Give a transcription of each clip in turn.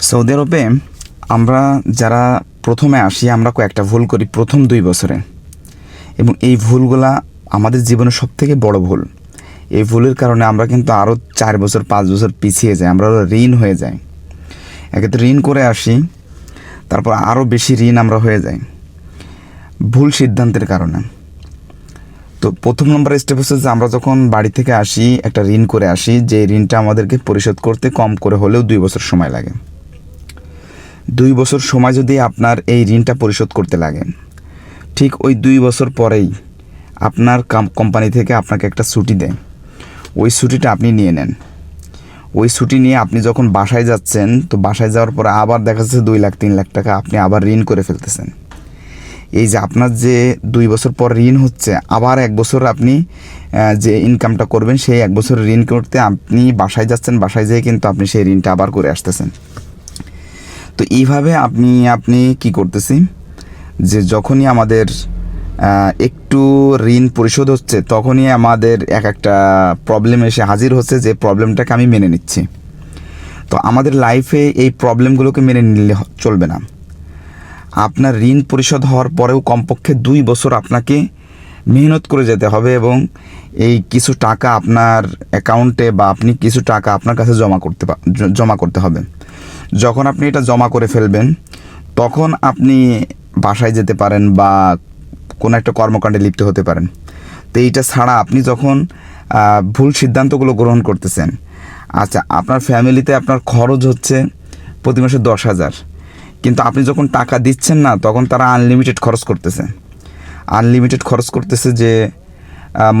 Saudi আরবে আমরা যারা প্রথমে আসি, আমরা কয়েকটা ভুল করি প্রথম দুই বছরে। এবং এই ভুলগুলা আমাদের জীবনের সব থেকে বড় ভুল। এই ভুলের কারণে আমরা কিন্তু আরও চার বছর, পাঁচ বছর পিছিয়ে যাই, আমরা ঋণ হয়ে যাই। এক্ষেত্রে ঋণ করে আসি, তারপর আরও বেশি ঋণ আমরা হয়ে যাই। ভুল সিদ্ধান্তের কারণে। তো প্রথম নম্বর স্টেপ হচ্ছে যে আমরা যখন বাড়ি থেকে আসি, একটা ঋণ করে আসি, যে ঋণটা আমাদেরকে পরিশোধ করতে কম করে হলেও দুই বছর সময় লাগে। দুই বছর সময় যদি আপনার এই ঋণটা পরিশোধ করতে লাগে, ঠিক ওই দুই বছর পরেই আপনার কোম্পানি থেকে আপনাকে একটা ছুটি দেয়। ওই ছুটিটা আপনি নিয়ে নেন। ওই ছুটি নিয়ে আপনি যখন বাসায় যাচ্ছেন, তো বাসায় যাওয়ার পরে আবার দেখা যাচ্ছে দুই লাখ, তিন লাখ টাকা আপনি আবার ঋণ করে ফেলতেছেন। এই যে আপনার যে দুই বছর পর ঋণ হচ্ছে, আবার এক বছর আপনি যে ইনকামটা করবেন, সেই এক বছর ঋণ করতে আপনি বাসায় যাচ্ছেন, বাসায় যেয়ে কিন্তু আপনি সেই ঋণটা আবার করে আসতেছেন। তো এইভাবে আপনি আপনি কি করতেছি? যে যখনই আমাদের একটু ঋণ পরিশোধ হচ্ছে, তখনই আমাদের এক একটা প্রবলেম এসে হাজির হচ্ছে যে প্রবলেমটাকে আমি মেনে নিচ্ছি। তো আমাদের লাইফে এই প্রবলেমগুলোকে মেনে নিলে চলবে না। আপনার ঋণ পরিশোধ হওয়ার পরেও কমপক্ষে দুই বছর আপনাকে মেহনত করে যেতে হবে এবং এই কিছু টাকা আপনার অ্যাকাউন্টে বা আপনি কিছু টাকা আপনার কাছে জমা করতে জমা করতে হবে। যখন আপনি এটা জমা করে ফেলবেন, তখন আপনি বাসায় যেতে পারেন বা কোনো একটা কর্মকাণ্ডে লিপ্ত হতে পারেন। তো এইটা ছাড়া আপনি যখন ভুল সিদ্ধান্তগুলো গ্রহণ করতেছেন আচ্ছা আপনার ফ্যামিলিতে আপনার খরচ হচ্ছে প্রতি মাসে দশ হাজার। কিন্তু আপনি যখন টাকা দিচ্ছেন না, তখন তারা আনলিমিটেড খরচ করতেছে। আনলিমিটেড খরচ করতেছে যে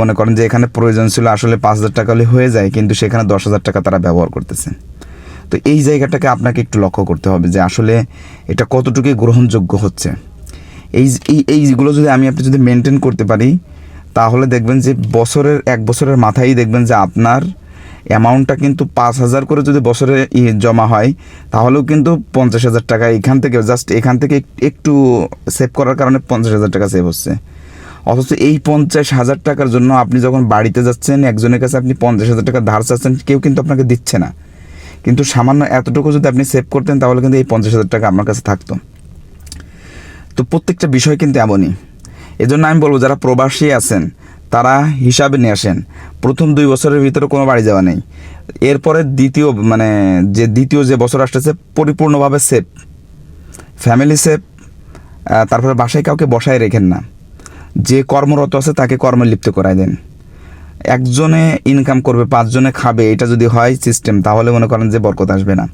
মনে করেন যে এখানে প্রয়োজন ছিল আসলে পাঁচ হাজার টাকা হলে হয়ে যায়, কিন্তু সেখানে দশ হাজার টাকা তারা ব্যবহার করতেছে। তো এই জায়গাটাকে আপনাকে একটু লক্ষ্য করতে হবে যে আসলে এটা কতটুকু গ্রহণযোগ্য হচ্ছে। এই এই, এইগুলো যদি আমি আপনি যদি মেনটেন করতে পারি, তাহলে দেখবেন যে বছরের, এক বছরের মাথায় দেখবেন যে আপনার অ্যামাউন্টটা কিন্তু পাঁচ হাজার করে যদি বছরে জমা হয়, তাহলেও কিন্তু পঞ্চাশ হাজার টাকা এখান থেকে জাস্ট এখান থেকে একটু সেভ করার কারণে পঞ্চাশ হাজার টাকা সেভ হচ্ছে। অথচ এই পঞ্চাশ হাজার টাকার জন্য আপনি যখন বাড়িতে যাচ্ছেন, একজনের কাছে আপনি পঞ্চাশ হাজার টাকা ধার চাচ্ছেন, কেউ কিন্তু আপনাকে দিচ্ছে না। কিন্তু সামান্য এতটুকু যদি আপনি সেভ করতেন, তাহলে কিন্তু এই পঞ্চাশ হাজার টাকা আপনার কাছে থাকতো। তো প্রত্যেকটা বিষয় কিন্তু এমনই। এজন্য আমি বলব, যারা প্রবাসী আছেন, তারা হিসাবে নিয়ে আসেন। প্রথম দুই বছরের ভিতরে কোনো বাড়ি যাওয়া নেই। এরপরে দ্বিতীয় মানে যে দ্বিতীয় যে বছর আসতেছে, পরিপূর্ণভাবে সেফ ফ্যামিলি সেফ তারপরে বাসায় কাউকে বসায় রেখেন না। যে কর্মরত আছে, তাকে কর্মে লিপ্ত করায় দেন। একজনে ইনকাম করবে, পাঁচজনে খাবে, এটা যদি হয় সিস্টেম তাহলে মনে করেন যে বরকত আসবে না।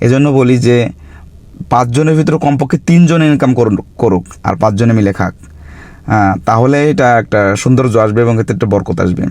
এজন্য বলি যে পাঁচজনের ভিতরে কমপক্ষে তিনজন ইনকাম করুক, আর পাঁচজনে মিলে খাক। তাহলে এটা একটা সৌন্দর্য আসবে এবং এতে একটা বরকত আসবে।